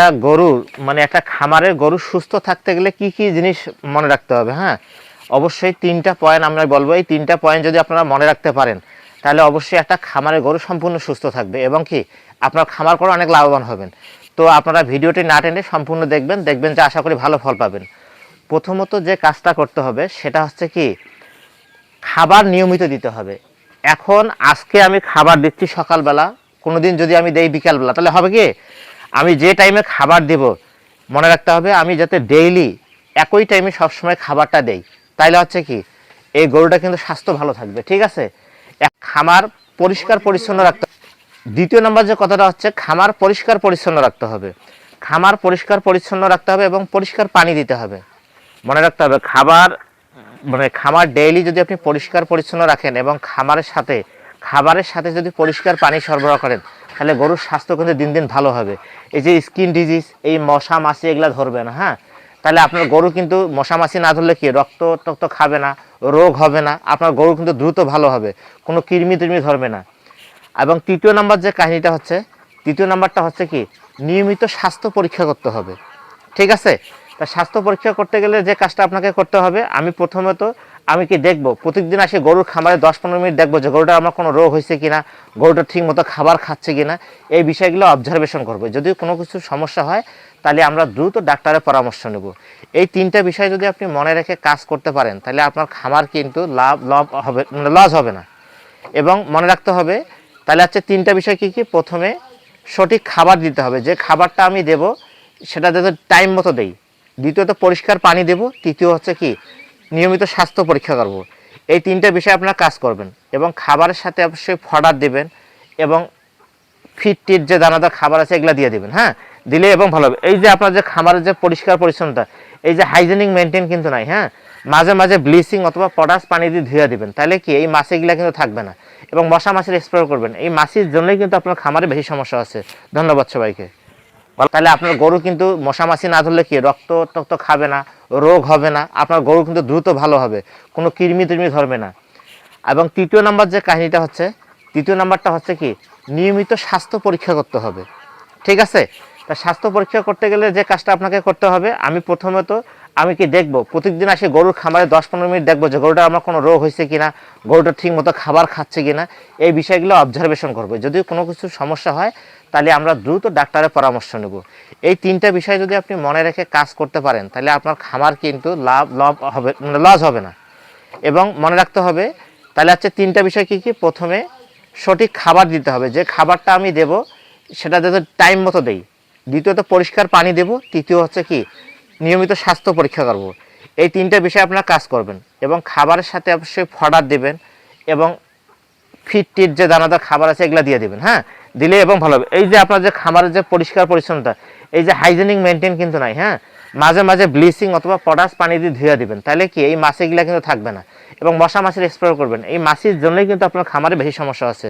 একটা গরুর মানে একটা খামারের গরু সুস্থ থাকতে গেলে কি কি জিনিস মনে রাখতে হবে হ্যাঁ? অবশ্যই তিনটা পয়েন্ট আমরা বলব, এই তিনটা পয়েন্ট যদি আপনারা মনে রাখতে পারেন, তাহলে অবশ্যই একটা খামারের গরু সম্পূর্ণ সুস্থ থাকবে এবং কি, আপনার খামার করে অনেক লাভবান হবেন। তো আপনারা ভিডিওটি না টেনে সম্পূর্ণ দেখবেন দেখবেন যে আশা করি ভালো ফল পাবেন। প্রথমত যে কাজটা করতে হবে, সেটা হচ্ছে কি, খাবার নিয়মিত দিতে হবে। এখন আজকে আমি খাবার দিচ্ছি সকালবেলা, কোনোদিন যদি আমি দেই বিকালবেলা, তাহলে হবে কি আমি যে টাইমে খাবার দেব, মনে রাখতে হবে আমি যাতে ডেইলি একই টাইমে সবসময় খাবারটা দেই। তাইলে হচ্ছে কি, এই গরুটা কিন্তু স্বাস্থ্য ভালো থাকবে, ঠিক আছে? খামার পরিষ্কার পরিচ্ছন্ন রাখতে দ্বিতীয় নম্বর যে কথাটা হচ্ছে, খামার পরিষ্কার পরিচ্ছন্ন রাখতে হবে। খামার পরিষ্কার পরিচ্ছন্ন রাখতে হবে এবং পরিষ্কার পানি দিতে হবে। মনে রাখতে হবে, খাবার মানে খামার ডেইলি যদি আপনি পরিষ্কার পরিচ্ছন্ন রাখেন এবং খামারের সাথে, খাবারের সাথে যদি পরিষ্কার পানি সরবরাহ করেন তাহলে গরুর স্বাস্থ্য কিন্তু দিন দিন ভালো হবে। এই যে স্কিন ডিজিজ এই মশা মাছি এগুলা ধরবে না হ্যাঁ? তাহলে আপনার গরু কিন্তু মশা মাছি না ধরলে কি রক্ত টক্ত খাবে না, রোগ হবে না, আপনার গরু কিন্তু দ্রুত ভালো হবে, কোনো কৃমি তির্মি ধরবে না। এবং তৃতীয় নাম্বার যে কাহিনীটা হচ্ছে, তৃতীয় নাম্বারটা হচ্ছে কি, নিয়মিত স্বাস্থ্য পরীক্ষা করতে হবে। ঠিক আছে? তা স্বাস্থ্য পরীক্ষা করতে গেলে যে কাজটা আপনাকে করতে হবে, আমি প্রথমত আমি কি দেখব? প্রতিদিন আসে গরুর খামারে দশ পনেরো মিনিট দেখব যে গরুটা আমার কোনো রোগ হয়েছে কিনা, গরুটা ঠিক মতো খাবার খাচ্ছে কিনা, এই বিষয়গুলো অবজারভেশন করব। যদি কোনো কিছু সমস্যা হয়, তাহলে আমরা দ্রুত ডাক্তারের পরামর্শ নেব। এই তিনটা বিষয় যদি আপনি মনে রেখে কাজ করতে পারেন, তাহলে আপনার খামার কিন্তু লাভ লাভ হবে লস হবে না। এবং মনে রাখতে হবে, তাহলে হচ্ছে তিনটা বিষয় কি কি? প্রথমে সঠিক খাবার দিতে হবে। যে খাবারটা আমি দেব, সেটা যাতে টাইম মতো দেই। দ্বিতীয়ত পরিষ্কার পানি দেব। তৃতীয় হচ্ছে কি? নিয়মিত স্বাস্থ্য পরীক্ষা করব। এই তিনটা বিষয় আপনার কাজ করবেন এবং খাবারের সাথে অবশ্যই ফডার দেবেন এবং ফিট টিট যে দানাদার খাবার আছে এগুলো দিয়ে দেবেন হ্যাঁ? দিলে এবং ভালো হবে। এই যে আপনার যে খাবারের যে পরিষ্কার পরিচ্ছন্নতা, এই যে হাইজেনিক মেনটেন কিন্তু নাই হ্যাঁ? মাঝে মাঝে ব্লিচিং অথবা পটাশ পানি দিয়ে ধুয়ে দিবেন। তাহলে কি এই মাছিগুলা কিন্তু থাকবে না। এবং মশা মাছের স্প্রে করবেন। এই মাছির জন্যই কিন্তু আপনার খামারে বেশি সমস্যা আছে। ধন্যবাদ সবাইকে। তাহলে আপনার গরু কিন্তু মশা মাছি না ধরলে কি, রক্ত টক্ত খাবে না, রোগ হবে না, আপনার গরু কিন্তু দ্রুত ভালো হবে, কোনো কৃমি তৃমি ধরবে না। এবং তৃতীয় নাম্বার যে কাহিনীটা হচ্ছে, তৃতীয় নাম্বারটা হচ্ছে কি, নিয়মিত স্বাস্থ্য পরীক্ষা করতে হবে। ঠিক আছে? তা স্বাস্থ্য পরীক্ষা করতে গেলে যে কাজটা আপনাকে করতে হবে, আমি প্রথমত আমি কি দেখব? প্রতিদিন আসে গরুর খামারে দশ পনেরো মিনিট দেখব যে গরুটা আমার কোনো রোগ হয়েছে কিনা, গরুটা ঠিক মতো খাবার খাচ্ছে কিনা, এই বিষয়গুলো অবজারভেশন করব। যদি কোনো কিছু সমস্যা হয়, তাহলে আমরা দ্রুত ডাক্তারের পরামর্শ নেব। এই তিনটা বিষয় যদি আপনি মনে রেখে কাজ করতে পারেন, তাহলে আপনার খামার কিন্তু লাভ লাভ হবে মানে লস হবে না। এবং মনে রাখতে হবে, তাহলে হচ্ছে তিনটা বিষয় কি কি? প্রথমে সঠিক খাবার দিতে হবে। যে খাবারটা আমি দেব, সেটা যাতে টাইম মতো দেই। দ্বিতীয়ত পরিষ্কার পানি দেব। তৃতীয় হচ্ছে কি? নিয়মিত স্বাস্থ্য পরীক্ষা করব। এই তিনটা বিষয় আপনারা কাজ করবেন এবং খাবারের সাথে অবশ্যই ফডার দেবেন এবং ফিট টিট যে দানাদার খাবার আছে এগুলো দিয়ে দেবেন হ্যাঁ? দিলে এবং ভালো হবে। এই যে আপনার যে খামারের যে পরিষ্কার পরিচ্ছন্নতা, এই যে হাইজেনিক মেনটেন কিন্তু নাই হ্যাঁ? মাঝে মাঝে ব্লিচিং অথবা পটাশ পানি দিয়ে ধুয়ে দিবেন। তাহলে কি এই মাছিগুলা কিন্তু থাকবে না। এবং মশা মাছির স্প্রে করবেন। এই মাছির জন্যই কিন্তু আপনার খামারে বেশি সমস্যা আছে।